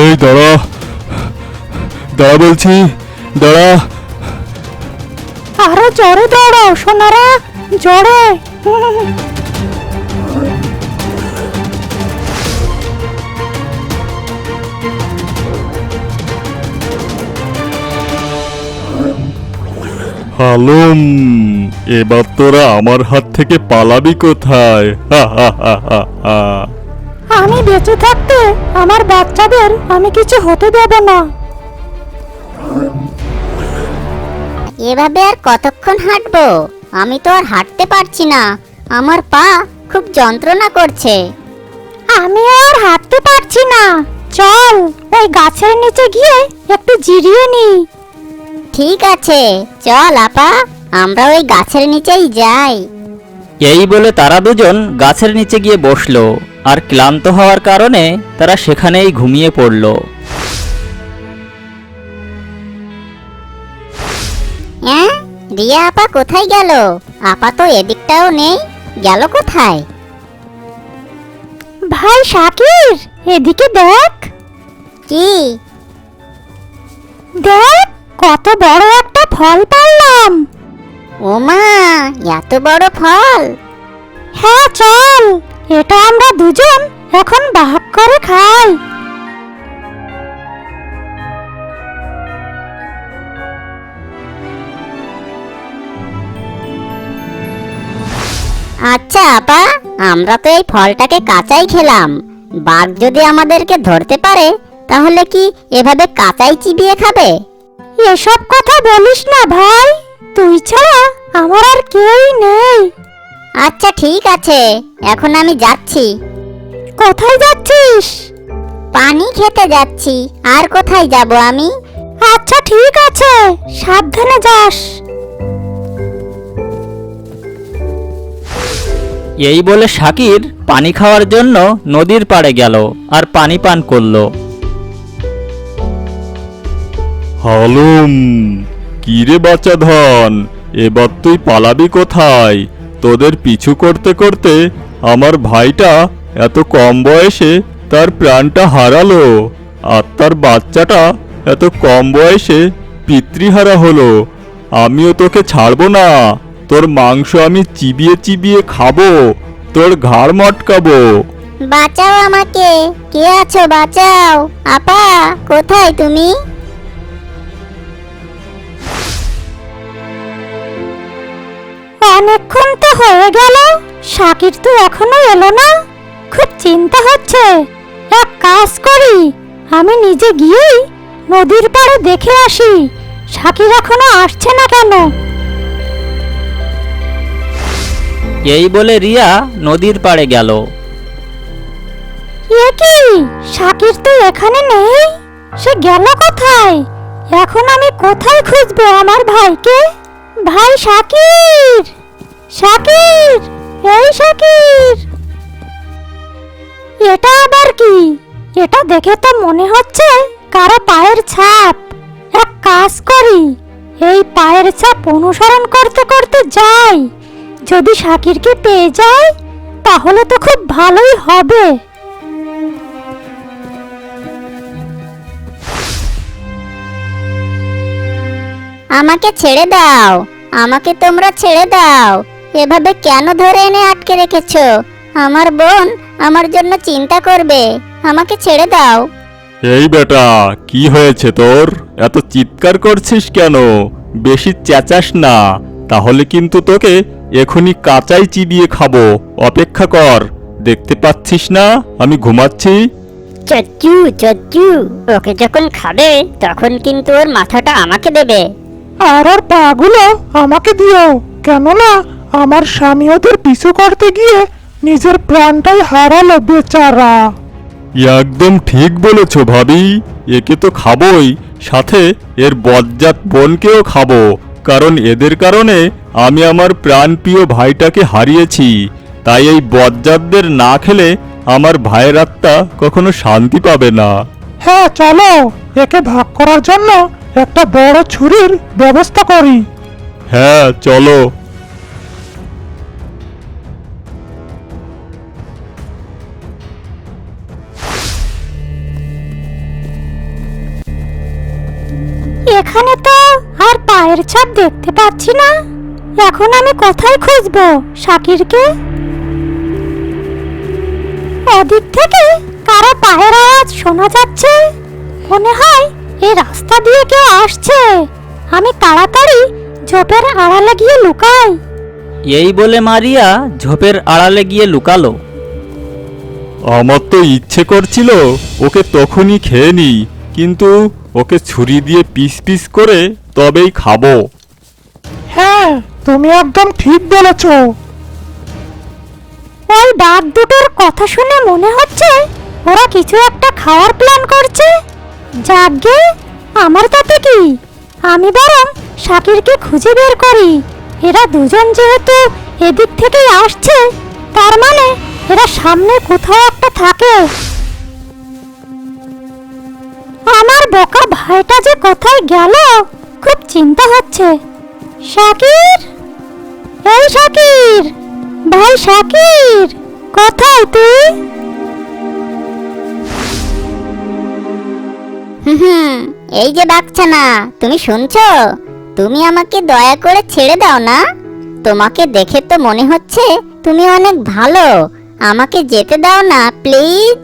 এই দাঁড়া। দাঁড়া বলছি দাঁড়া। আরও জোরে দৌড়াও সোনারা জোরে হালুম এবার তোরা আমার হাত থেকে পালাবি কোথায়? হা হা হা হা হা। আমি বেঁচে থাকতে আমার বাচ্চাদের আমি কিছু হতে দেব না। এভাবে আর কতক্ষণ হাঁটবো? আমি তো আর হাঁটতে পারছি না। আমার পা খুব যন্ত্রণা করছে। আমি আর হাঁটতে পারছি না। চল ওই গাছের নিচে গিয়ে একটু জিরিয়ে নি। ঠিক আছে চল আপা আমরা ওই গাছের নিচেই যাই। এই বলে তারা দুজন গাছের নিচে গিয়ে বসল। আর ক্লান্ত হওয়ার কারণে তারা সেখানেই ঘুমিয়ে পড়ল। হ্যাঁ রিয়া আপা কোথায় গেল? আপা তো এদিকটাও নেই গেল কোথায়? ভাই শাকির এদিকে দেখ। কি? দেখ কত বড় একটা ফল পারলাম। ওমা এত বড় ফল? হ্যাঁ চল। এটা আমরা দুজন এখন ভাগ করে খাই। আচ্ছা আপা আমরা তো এই ফলটাকে কাঁচাই খেলাম। বাঘ যদি আমাদেরকে ধরতে পারে তাহলে কি এভাবে কাঁচাই চিবিয়ে খাবে? এসব কথা বলিস না ভাই। তুই ছাড়া আমার আর কেউই নেই। আচ্ছা ঠিক আছে। এখন আমি যাচ্ছি। কোথায় যাচ্ছিস? পানি খেতে যাচ্ছি। আর কোথায় যাব আমি? আচ্ছা ঠিক আছে। সাবধানে যাস। এই বলে শাকির পানি খাওয়ার জন্য নদীর পাড়ে গেল আর পানি পান করল। হালুম কিরে বাচ্চা ধন? এবার তুই পালাবি কোথায়? তোদের পিছু করতে করতে আমার ভাইটা এত কম বয়সে তার প্রাণটা হারালো আর তার বাচ্চাটা এত কম বয়সে পিতৃহারা হলো। আমিও তোকে ছাড়বো না। তোর মাংস আমি চিবিয়ে চিবিয়ে খাব। তোর ঘাড় মটকাবো। বাঁচাও আমাকে। কে আছো? বাঁচাও। আপা, কোথায় তুমি? অনেকক্ষণ তো হয়ে গেল। শাকির তো এখনও এলো না। খুব চিন্তা হচ্ছে। এক কাজ করি আমি নিজে গিয়েই নদীর পাড়ে দেখে আসি। শাকির এখনও আসছে না কেন? এই বলে রিয়া নদীর পাড়ে গেল। এ কি? শাকির তো এখানে নেই? সে গেল কোথায়? এখন আমি কোথায় খুঁজবো আমার ভাইকে? ভাই শাকির! শাকির, এই শাকির। এটা আবার কি? এটা দেখে তো মনে হচ্ছে কারও পায়ের ছাপ। এক কাজ করি, এই পায়ের ছাপ অনুসরণ করতে করতে যাই। যদি শাকিরকে পেয়ে যাই, তাহলে তো খুব ভালোই হবে। আমাকে ছেড়ে দাও, আমাকে তোমরা ছেড়ে দাও। এভাবে কেন ধরে এনে আটকে রেখেছ? আমার বোন আমার জন্য চিন্তা করবে। আমাকে ছেড়ে দাও। এই বেটা কি হয়েছে তোর? এত চিৎকার করছিস কেন? বেশি চেঁচাস না। তাহলে কিন্তু তোকে এখনই কাঁচাই চিবিয়ে খাব। অপেক্ষা কর। দেখতে পাচ্ছিস না? আমি ঘুমাচ্ছি। চচ্চু চচ্চু ওকে যখন খাবে তখন কিন্তু ওর মাথাটা আমাকে দেবে। আর ওর পাগুলো আমাকে দিও। কেননা আমার স্বামী ওদের পিছু করতে গিয়ে নিজের প্রাণটাই হারালো বেচারা। একদম ঠিক বলেছ ভাবি। একে তো খাবোই সাথে এর বজ্জাত বোনকেও খাব। কারণ এদের কারণে আমি আমার প্রাণপ্রিয় ভাইটাকে হারিয়েছি। তাই এই বজ্জাতদের না খেলে আমার ভাইয়ের আত্মা কখনো শান্তি পাবে না। হ্যাঁ চলো। একে ভাগ করার জন্য একটা বড় ছুরির ব্যবস্থা করি। হ্যাঁ চলো। এখানে তো আর পায়ের ছাপ দেখতে পাচ্ছি না। এখন আমি কোথায় খুঁজবো শাকিরকে? ওদিক থেকে কারও পায়ের আওয়াজ শোনা যাচ্ছে। মনে হয় এই রাস্তা দিয়ে কেউ আসছে। আমি তাড়াতাড়ি ঝোপের আড়ালে গিয়ে লুকাই। এই বলে মারিয়া ঝোপের আড়ালে গিয়ে লুকালো। আমার তো ইচ্ছে করছিল ওকে তখনই খেয়ে নিই কিন্তু ওকে ছুরি দিয়ে পিস পিস করে তবেই খাব। হ্যাঁ তুমি একদম ঠিক বলেছ। ওই বাঘ দুটোর কথা শুনে মনে হচ্ছে ওরা কিছু একটা খাওয়ার প্ল্যান করছে। যাগে আমার তাতে কি? আমি বরং শাকিরকে খুঁজে বের করি। এরা দুজন যেহেতু এদিক থেকেই আসছে তার মানে এরা সামনে কোথাও একটা থাকে। যে কোথায় গেল? খুব চিন্তা হচ্ছে। শাকির? এই শাকির! ভাই শাকির কোথায় তুই? হুম এই যে বাচ্চানা তুমি শুনছো? তুমি আমাকে দয়া করে ছেড়ে দাও না। তোমাকে দেখে তো মনে হচ্ছে তুমি অনেক ভালো। আমাকে যেতে দাও না প্লিজ।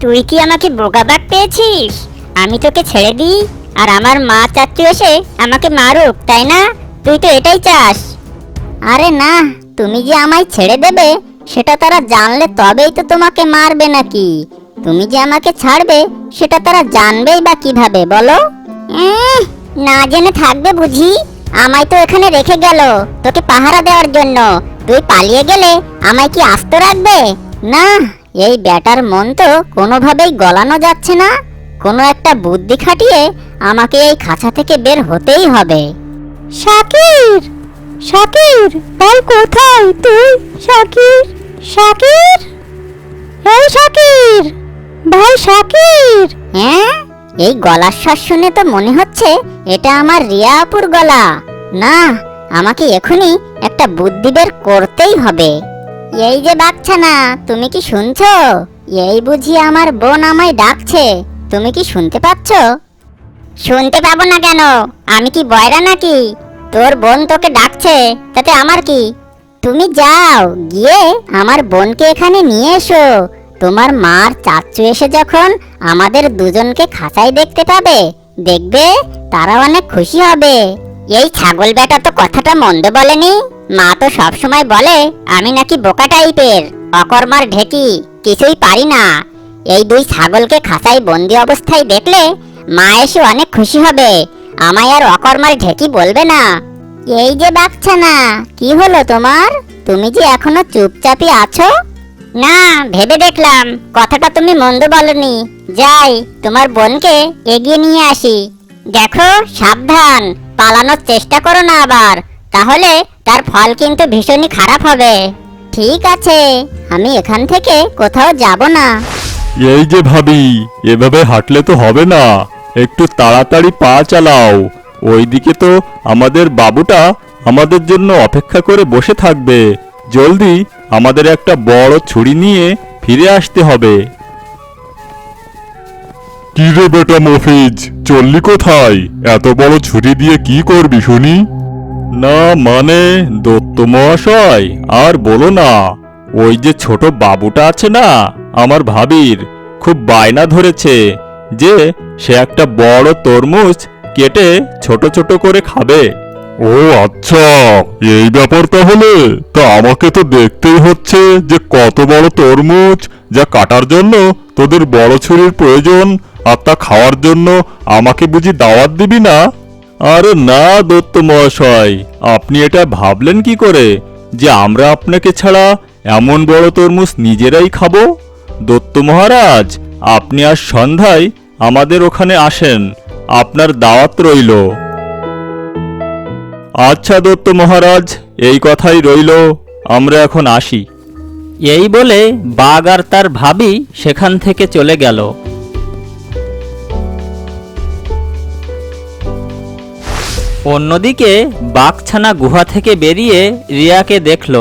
তুই কি আমাকে বোকাবাক পেয়েছিস? আমি তোকে ছেড়ে দিই, আর আমার মা চাচ্চু এসে আমাকে মারুক, তাই না? তুই তো এটাই চাস। আরে না, তুমি যে আমায় ছেড়ে দেবে, সেটা তারা জানলে তবেই তো তোমাকে মারবে নাকি। তুমি যে আমাকে ছাড়বে, সেটা তারা জানবেই বা কীভাবে, বলো? না জেনে থাকবে বুঝি। আমায় তো এখানে রেখে গেল, তোকে পাহারা দেওয়ার জন্য। তুই পালিয়ে গেলে আমায় কি আস্ত রাখবে? না, এই ব্যাটার মন তো কোনোভাবেই গলানো যাচ্ছে না। কোনো একটা বুদ্ধি খাটিয়ে আমাকে এই খাঁচা থেকে বের হতেই হবে। শাকির! শাকির ভাই কোথায় তুই? শাকির শাকির! এই শাকির! ভাই শাকির! হ্যাঁ? এই গলার স্বর শুনে তো মনে হচ্ছে এটা আমার রিয়া আপুর গলা। না আমাকে এখনই একটা বুদ্ধি বের করতেই হবে। এই যে বাচ্চা না তুমি কি শুনছো? এই বুঝি আমার বোন আমায় ডাকছে। তুমি কি শুনতে পাচ্ছ? শুনতে পাবো না কেন? আমি কি বয়রা নাকি? তোর বোন তোকে ডাকছে, তাতে আমার কি? তুমি যাও, গিয়ে আমার বোনকে এখানে নিয়ে এসো। তোমার মার চাচ্চু এসে যখন আমাদের দুজনকে খাঁচাই দেখতে পাবে, দেখবে তারা অনেক খুশি হবে। এই ছাগল বেটা তো কথাটা মন্দ বলেনি। মা তো সব সময় বলে, আমি নাকি বোকা টাইপের অকর্মার ঢেকি, কিছুই পারি না। এই দুই ছাগলকে খাঁচাই বন্দি অবস্থায় দেখলে মা এসে অনেক খুশি হবে। আমায় আর অকর্মার ঢেকি বলবে না। এই যে বাচ্চা না কি হলো তোমার? তুমি যে এখনও চুপচাপই আছো? না, ভেবে দেখলাম। কথাটা তুমি মন্দ বলনি। যাই, তোমার বোনকে এগিয়ে নিয়ে আসি। দেখো, সাবধান। পালানোর চেষ্টা করো না আবার। তাহলে তার ফল কিন্তু ভীষণই খারাপ হবে। ঠিক আছে, আমি এখান থেকে কোথাও যাব না। এই যে ভাবি এভাবে হাঁটলে তো হবে না। একটু তাড়াতাড়ি পা চালাও। ওইদিকে তো আমাদের বাবুটা আমাদের জন্য অপেক্ষা করে বসে থাকবে। জলদি আমাদের একটা বড় ছুরি নিয়ে ফিরে আসতে হবে। কি রে বেটা মফিজ চললি কোথায়? এত বড় ছুরি দিয়ে কি করবি শুনি? না মানে দত্ত মহাশয় আর বলো না ওই যে ছোট বাবুটা আছে না আমার ভাবির খুব বায়না ধরেছে যে সে একটা বড় তরমুজ কেটে ছোট ছোট করে খাবে। ও আচ্ছা এই ব্যাপার তাহলে? তা আমাকে তো দেখতেই হচ্ছে যে কত বড় তরমুজ যা কাটার জন্য তোদের বড় ছুরির প্রয়োজন আর তা খাওয়ার জন্য আমাকে বুঝি দাওয়াত দিবি না? আরে না দত্ত মহাশয় আপনি এটা ভাবলেন কি করে? যে আমরা আপনাকে ছাড়া এমন বড় তরমুজ নিজেরাই খাব? দত্ত মহারাজ, আপনি আজ সন্ধ্যায় আমাদের ওখানে আসেন, আপনার দাওয়াত রইল। আচ্ছা দত্ত মহারাজ, এই কথাই রইল, আমরা এখন আসি। এই বলে বাঘ আর তার ভাবি সেখান থেকে চলে গেল। অন্যদিকে বাঘছানা গুহা থেকে বেরিয়ে রিয়াকে দেখল।